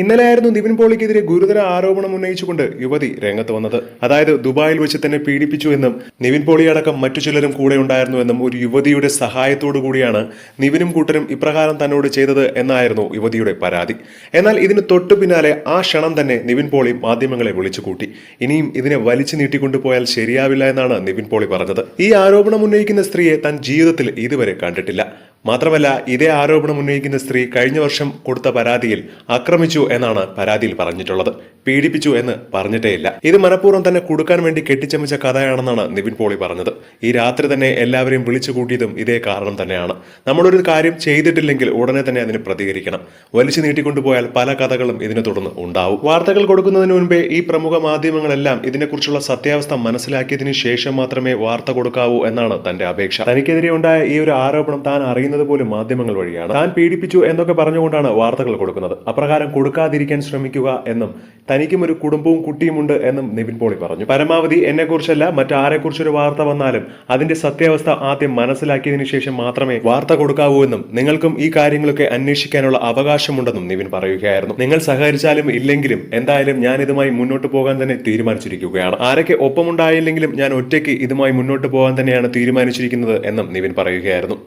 ഇന്നലെയായിരുന്നു നിവിൻ പോളിക്കെതിരെ ഗുരുതര ആരോപണം ഉന്നയിച്ചുകൊണ്ട് യുവതി രംഗത്ത് വന്നത്. അതായത് ദുബായിൽ വെച്ച് തന്നെ പീഡിപ്പിച്ചു എന്നും നിവിൻ പോളി അടക്കം മറ്റു ചിലരും കൂടെ ഉണ്ടായിരുന്നുവെന്നും ഒരു യുവതിയുടെ സഹായത്തോടു കൂടിയാണ് നിവിനും കൂട്ടരും ഇപ്രകാരം തന്നോട് ചെയ്തത് എന്നായിരുന്നു യുവതിയുടെ പരാതി. എന്നാൽ ഇതിന് തൊട്ടു പിന്നാലെ ആ ക്ഷണം തന്നെ നിവിൻ പോളി മാധ്യമങ്ങളെ വിളിച്ചു കൂട്ടി ഇനിയും ഇതിനെ വലിച്ചു നീട്ടിക്കൊണ്ടുപോയാൽ ശരിയാവില്ല എന്നാണ് നിവിൻ പോളി പറഞ്ഞത്. ഈ ആരോപണം ഉന്നയിക്കുന്ന സ്ത്രീയെ താൻ ജീവിതത്തിൽ ഇതുവരെ കണ്ടിട്ടില്ല. മാത്രമല്ല ഇതേ ആരോപണം ഉന്നയിക്കുന്ന സ്ത്രീ കഴിഞ്ഞ വർഷം കൊടുത്ത പരാതിയിൽ ആക്രമിച്ചു എന്നാണ് പരാതിയിൽ പറഞ്ഞിട്ടുള്ളത്. പീഡിപ്പിച്ചു എന്ന് പറഞ്ഞിട്ടേയില്ല. ഇത് മനഃപൂർവം തന്നെ കൊടുക്കാൻ വേണ്ടി കെട്ടിച്ചമച്ച കഥയാണെന്നാണ് നിവിൻ പോളി പറഞ്ഞത്. ഈ രാത്രി തന്നെ എല്ലാവരെയും വിളിച്ചു കൂട്ടിയതും ഇതേ കാരണം തന്നെയാണ്. നമ്മളൊരു കാര്യം ചെയ്തിട്ടില്ലെങ്കിൽ ഉടനെ തന്നെ അതിന് പ്രതികരിക്കണം. വലിച്ചു നീട്ടിക്കൊണ്ടുപോയാൽ പല കഥകളും ഇതിനെ തുടർന്ന് ഉണ്ടാവും. വാർത്തകൾ കൊടുക്കുന്നതിന് മുൻപേ ഈ പ്രമുഖ മാധ്യമങ്ങളെല്ലാം ഇതിനെക്കുറിച്ചുള്ള സത്യാവസ്ഥ മനസ്സിലാക്കിയതിനു ശേഷം മാത്രമേ വാർത്ത കൊടുക്കാവൂ എന്നാണ് തന്റെ അപേക്ഷ. തനിക്കെതിരെ ഉണ്ടായ ഈ ഒരു ആരോപണം താൻ അറിയുന്നത് പോലും മാധ്യമങ്ങൾ വഴിയാണ്. താൻ പീഡിപ്പിച്ചു എന്നൊക്കെ പറഞ്ഞുകൊണ്ടാണ് വാർത്തകൾ കൊടുക്കുന്നത്. അപ്രകാരം കൊടുക്കാതിരിക്കാൻ ശ്രമിക്കുക എന്നും തനിക്കും ഒരു കുടുംബവും കുട്ടിയുമുണ്ട് എന്നും നിവിൻ പോളി പറഞ്ഞു. പരമാവധി എന്നെക്കുറിച്ചല്ല മറ്റാരെക്കുറിച്ചൊരു വാർത്ത വന്നാലും അതിന്റെ സത്യാവസ്ഥ ആദ്യം മനസ്സിലാക്കിയതിനു ശേഷം മാത്രമേ വാർത്ത കൊടുക്കാവൂ എന്നും നിങ്ങൾക്കും ഈ കാര്യങ്ങളൊക്കെ അന്വേഷിക്കാനുള്ള അവകാശമുണ്ടെന്നും നിവിൻ പറയുകയായിരുന്നു. നിങ്ങൾ സഹകരിച്ചാലും ഇല്ലെങ്കിലും എന്തായാലും ഞാൻ ഇതുമായി മുന്നോട്ട് പോകാൻ തന്നെ തീരുമാനിച്ചിരിക്കുകയാണ്. ആരൊക്കെ ഒപ്പമുണ്ടായില്ലെങ്കിലും ഞാൻ ഒറ്റയ്ക്ക് ഇതുമായി മുന്നോട്ട് പോകാൻ തന്നെയാണ് തീരുമാനിച്ചിരിക്കുന്നത് എന്നും നിവിൻ പറയുകയായിരുന്നു.